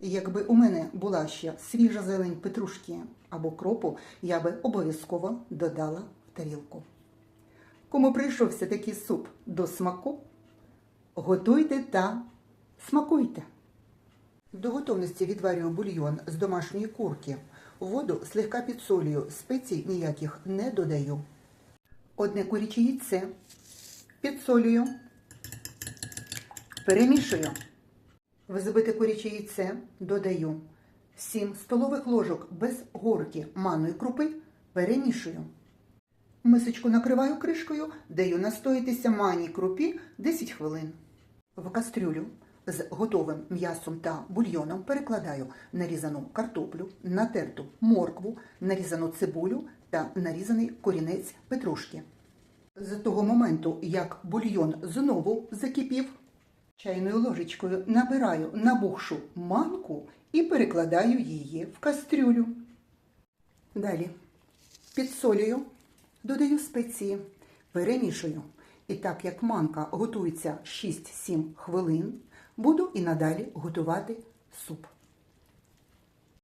Якби у мене була ще свіжа зелень петрушки або кропу, я би обов'язково додала в тарілку. Кому прийшовся такий суп до смаку, готуйте та смакуйте. До готовності відварюю бульйон з домашньої курки. Воду слегка підсолюю, спецій ніяких не додаю. Одне куряче яйце підсолюю, перемішую. В куряче яйце додаю 7 столових ложок без горки манної крупи, перемішую. Мисочку накриваю кришкою, даю настоїтися маній крупі 10 хвилин. В кастрюлю з готовим м'ясом та бульйоном перекладаю нарізану картоплю, натерту моркву, нарізану цибулю та нарізаний корінець петрушки. З того моменту, як бульйон знову закипів, чайною ложечкою набираю набухшу манку і перекладаю її в кастрюлю. Далі підсолюю, додаю спеції, перемішую. І так як манка готується 6-7 хвилин, буду і надалі готувати суп.